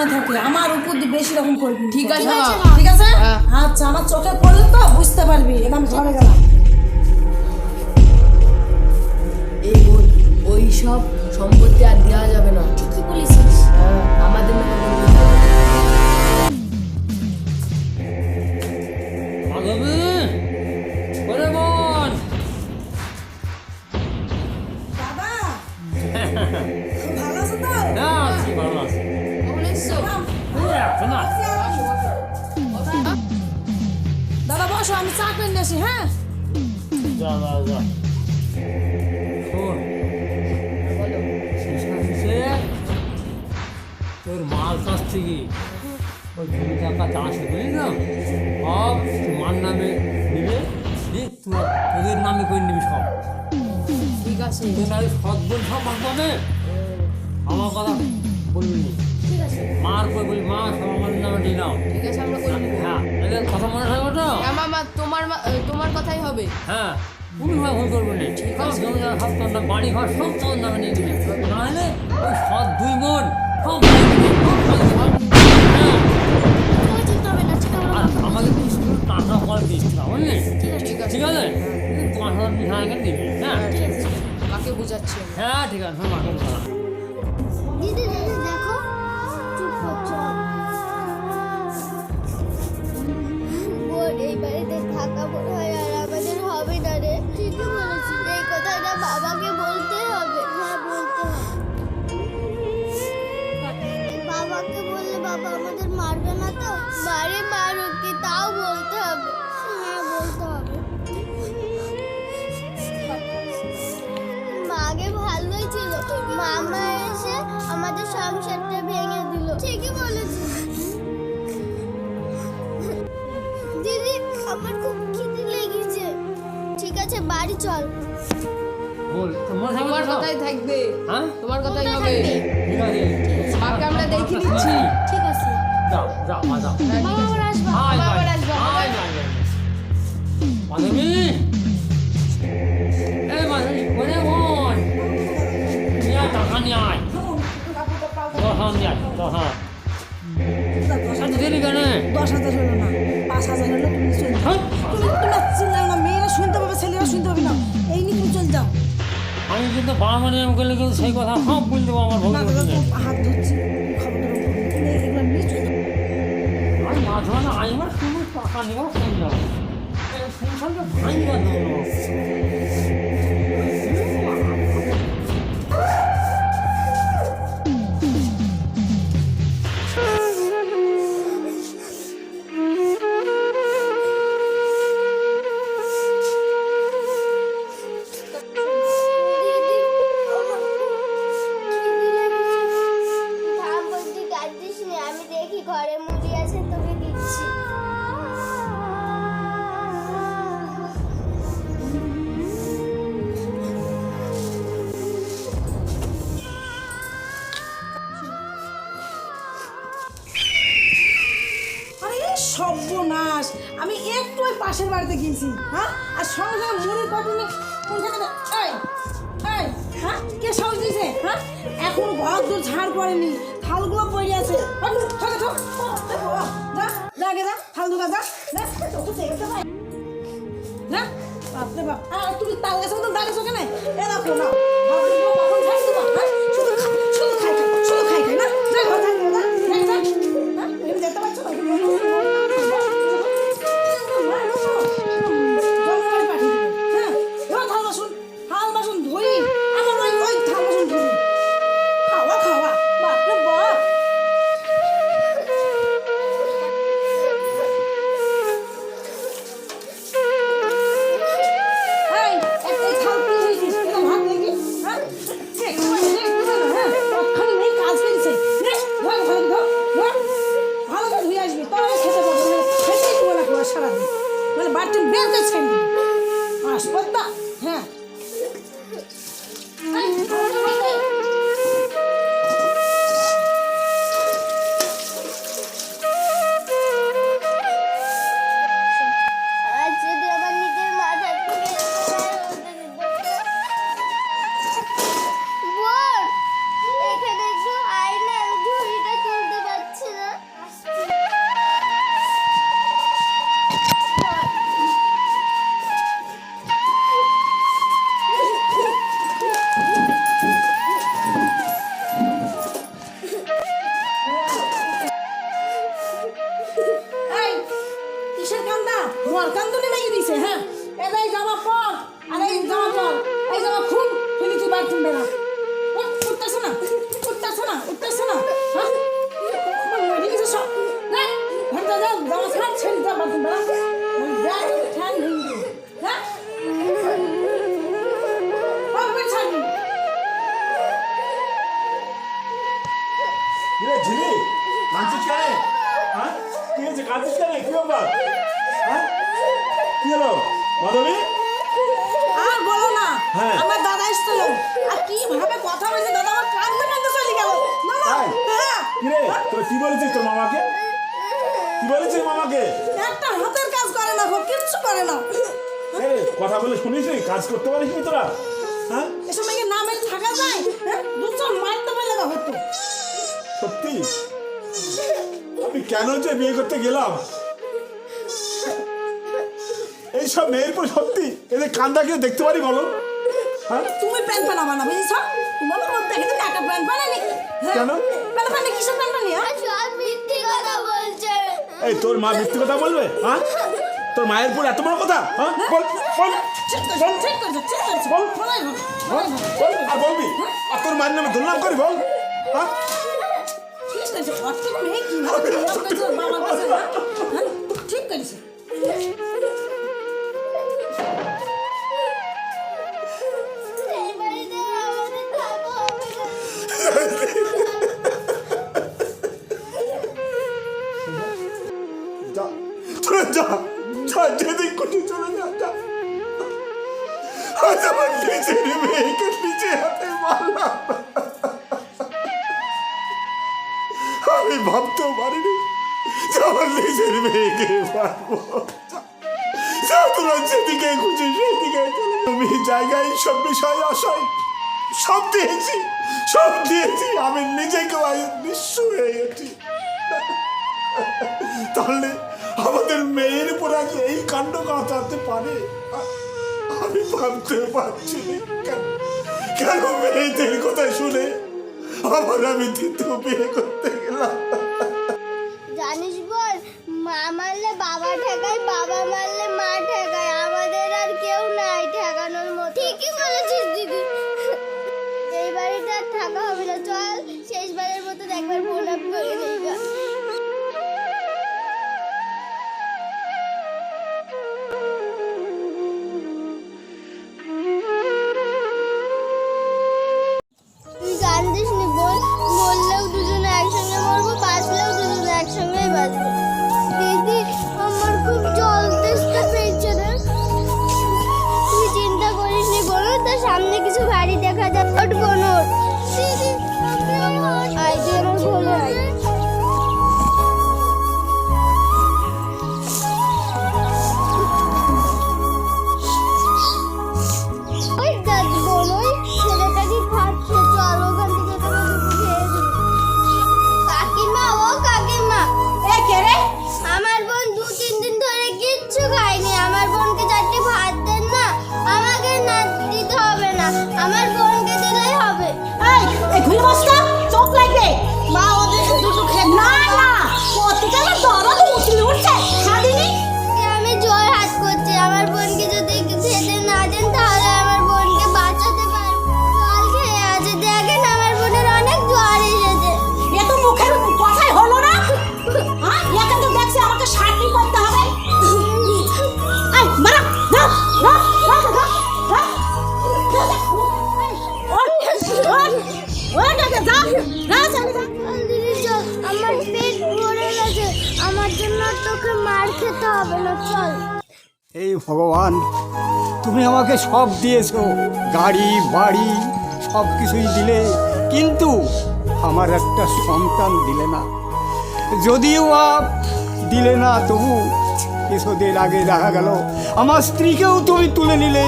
মনে থাকে আমার উপর দিয়ে বেশি রকম করবি। ঠিক আছে ঠিক আছে? হ্যাঁ। আচ্ছা আমার চোখে পড়লে তো বুঝতে পারবি এটা আমি ঘরে গেলাম। এই বোন ওই সব সম্পত্তি আর দেওয়া যাবে না। কি বলেছিস। হ্যাঁ আমাদের মাধবী তোর মাল কাছ থেকে ওই জমি টাকা চাষ বুঝলি না সব মার নামে নিবে তোদের নামে করে নিবি সব ঠিক আছে তোর সৎ বোন সব মার আমার কথা বলবি মার করে বলি মা সব আমার নামে দিয়ে নাও ঠিক আছে আমরা হ্যাঁ কথা মনে থাকবে তো মামা তোমার তোমার কথাই হবে। হ্যাঁ। কোনো ভাবে ভুল করব না। জমি জায়গা সব তোর নাম বাড়ি ঘর সব তোর নামে নিয়ে দিবি নাহলে ওই সব দুই বোন সব ঠিক আছে আমাকে তুই শুধু টাকা পরে দিস না বুঝলি? ঠিক আছে ঠিক আছে। পাঁচ হাজার মিঠাই দিবি হ্যাঁ? ঠিক আছে মাকে বুঝাচ্ছি হ্যাঁ ঠিক আছে মাকে বাড়ি মারুক কি তাও বলতে হবে? হ্যাঁ বলতে হবে। মাগে ভালোই ছিল। মামা এসে আমাদের সংসারটা ভেঙে দিল। ঠিকই বলেছিস। দিদি আমার খুব খিদে লেগেছে। ঠিক আছে বাড়ি চল। বল। তোমার তো? কথাই থাকবে। হ্যাঁ? তোমার কথাই হবে। ঠিক আছে। আমরা দেখে নিচ্ছি। ঠিক আছে যাও যাও মা যাও। হ্যাঁ। মাধবী এই মাধবী কোনে বোন নিয়ে আয়, টাকা নিয়ে আয়। হাজার নিয়ে আয় দশ হাজার। দেরি কেন? দশ হাজার হলো না পাঁচ হাজার হলো তুমি চলে যাও। হ্যাঁ? তুমি না মেয়েরা শুনতে পাবে ছেলেরা শুনতে পাবে না। এই নিয়ে তুমি চলে যাও। আমি কিন্তু বাবা নিয়ম করলে কিন্তু সেই কথা সব বলে আমার না দাদা ভবিষ্যতে তো হাত ধরছি। আমি মাঝে মাঝে আইবার শুধু টাকা নিবা শুনে যাব এই সংসারটা ভাঙিয়া দেবো দিদি পাশের বাড়িতে গিয়েছি। হ্যাঁ? আর সঙ্গে মুড়ি কটনি হ্যাঁ? কে হ্যাঁ? এখন ঘর দূর ঝাড় পড়েনি। থালগুলো পড়ে আছে। তো। না আর তুমি তাল গাছের মতন দাঁড়িয়েছো কেন? এ দেখো না 嗯。嗯 আর কি ভাবে কথা বলছে? দাদা আমার কান্দতে কান্দতে চলে গেল না না হ্যাঁ। কিরে তোরা কি বলেছিস তোর মামাকে? কি বলেছিস মামাকে? একটা হাতের কাজ করে না গো কিচ্ছু করে না। কথা বলে শুনিস কাজ করতে পারিস নি তোরা? হ্যাঁ? এসব মেয়েকে না মেরে থাকা যায়? হ্যাঁ? দুজন মারতে পারলে না হতো সত্যি? আমি কেন যে বিয়ে করতে গেলাম? এইসব মেয়ের পর সত্যি? এদের কান্দা কেউ দেখতে পারি বলো? তুমি প্যান্ট পানা বানাবে এই সব তোমার মধ্যে দেখে তুমি একটা প্যান্ট নাকি হ্যাঁ? কেন? প্যান্ট কিসের প্যান্ট বানিয়ে হ্যাঁ? মিথ্যে কথা বলছে। এই তোর মা মিথ্যে কথা বলবে হ্যাঁ? তোর মায়ের পর এত বড় কথা হ্যাঁ? বল বল বল। হ্যাঁ? বল আর বলবি? আর তোর মায়ের নামে দুর্নাম করি বল। হ্যাঁ? ভাবতেও পারিনি। আমার নিজের মেয়েকে যা তোরা যেদিকে খুঁজে সেদিকে। আমি জায়গায় সব বিষয় আশায়, সব দিয়েছি সব দিয়েছি, আমি নিজেকে নিঃস্ব হয়ে গেছি। তাহলে আমাদের মেয়ের উপর আজ এই কাণ্ড কাটাতে পারে? আমি ভাবতে পারছি কেন? কেন মেয়েদের কথা শুনে আবার আমি দ্বিতীয় বিয়ে করতে গেলাম। আমার বোনকে দিলেই হবে। এই এই ঘুরে বসতা ভগবান, তুমি আমাকে সব দিয়েছ, গাড়ি, বাড়ি, সব কিছুই দিলে, কিন্তু আমার একটা সন্তান দিলে না। যদিও বা দিলে না, তবু কিছুদিন আগে দেখা গেল, আমার স্ত্রীকেও তুমি তুলে নিলে।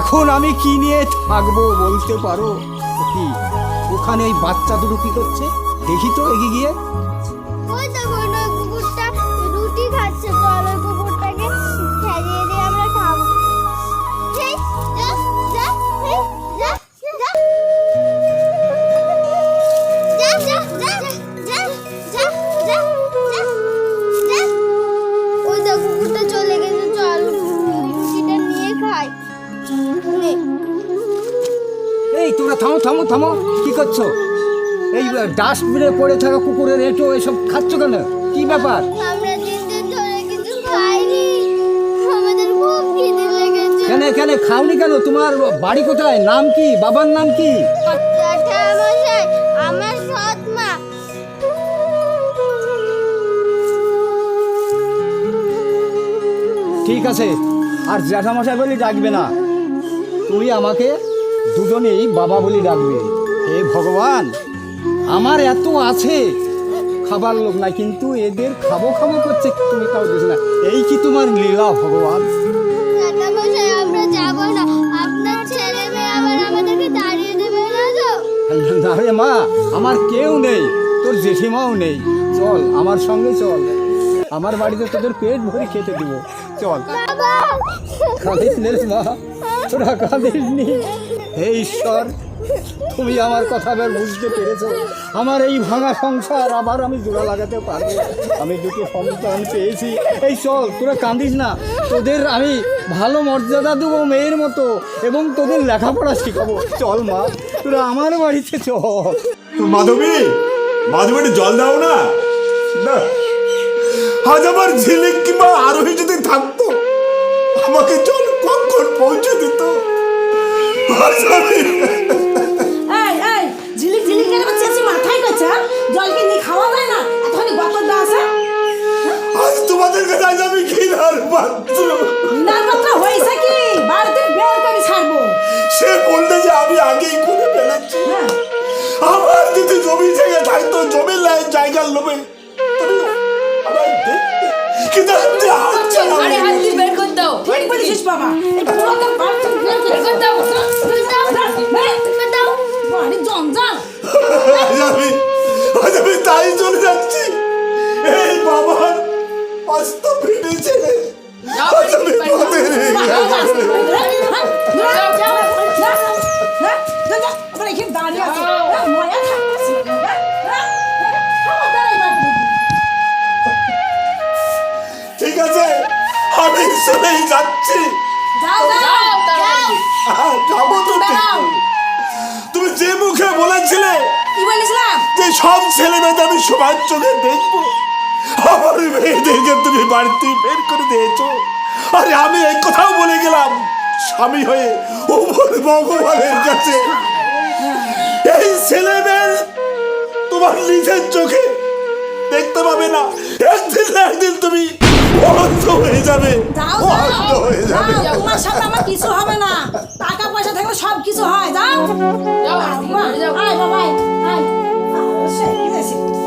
এখন আমি কি নিয়ে থাকব বলতে পারো? কি, ওখানে ওই বাচ্চা দুটো কি করছে? দেখি তো এগিয়ে গিয়ে। ডাস্টবিনে পড়ে থাকা কুকুরের এঁটো এসব খাচ্ছ কেন? কি ব্যাপার? কেন কেন খাওনি কেন? তোমার বাড়ি কোথায়? নাম কি? বাবার নাম কি? ঠিক আছে আর জ্যাঠামশাই বলি ডাকবে না। তুই আমাকে দুজনেই বাবা বলি ডাকবে। হে ভগবান! আমার এত আছে। খাবার লোক নাই কিন্তু এদের খাব খাব করছে তুমি তাও দেখো না। এই কি তোমার লীলা ভগবান? না। রে মা আমার কেউ নেই তোর জেঠিমাও নেই। চল আমার সঙ্গে চল। আমার বাড়িতে তোদের পেট ভরে খেতে দিব। চল। কাঁদিস মা তোরা কাঁদিস নি হে ঈশ্বর তুমি আমার কথা এবার বুঝতে পেরেছ। আমার এই ভাঙা সংসার আবার আমি জোড়া লাগাতে পারব আমি দুটো সন্তান পেয়েছি। এই চল, তোরা কাঁদিস না। তোদের আমি ভালো মর্যাদা দেবো মেয়ের মতো এবং তোদের লেখাপড়া শিখাবো। চল মা, তোরা আমার বাড়িতে চল। মাধবী মাধবী জল দাও না। আজ আমার ঝিলিক কিংবা আরোহী যদি থাকতো, আমাকে জল কখন পৌঁছে দিত? করছে হ্যাঁ? জল কি নিয়ে খাওয়া যায় না? এতখানি গতরটা আছে? আজ তোমাদের কাছে আমি ঘৃণার পাত্র। বিনার মাত্রা হয়েছে কি? বাড়িতে বের করে ছাড়বো। সে বললে যে আমি আগেই করে ফেলেছি। হ্যাঁ। আমার যদি জমি জায়গা থাকতো জমির লাইন জায়গার লোভে কিন্তু। আরে হাত দিয়ে বের করে দাও। ঠিক বলেছিস বাবা। পুরো তো বাড়ি বের করে বের করে দাও। দাও। বাড়ি জঞ্জাল। আজ আমি তাই চলে যাচ্ছি। এই বাবার অস্ত ফিরে ছেলে যাও, আজ আমি পথে দাঁড়িয়ে আছে। ময়া থাকতেছে ঠিক আছে আমি চলেই যাচ্ছি। তুমি যে মুখে বলেছিলে কি বলেছিলাম? যে সব ছেলে মেয়েদের আমি সবার চোখে দেখব। আমার মেয়েদেরকে তুমি বাড়িতে বের করে দিয়েছ। আরে আমি এই কথাও বলে গেলাম স্বামী হয়ে উপর ভগবানের কাছে। এই ছেলে মেয়ের তোমার নিজের চোখে দেখতে পাবে না। একদিন না একদিন তুমি অন্ধ হয়ে যাবে যাও অন্ধ হয়ে যাবে। যাও, তোমার সাথে আমার কিছু হবে না। টাকা পয়সা থাকলে সব কিছু হয়। যাও 帅一个行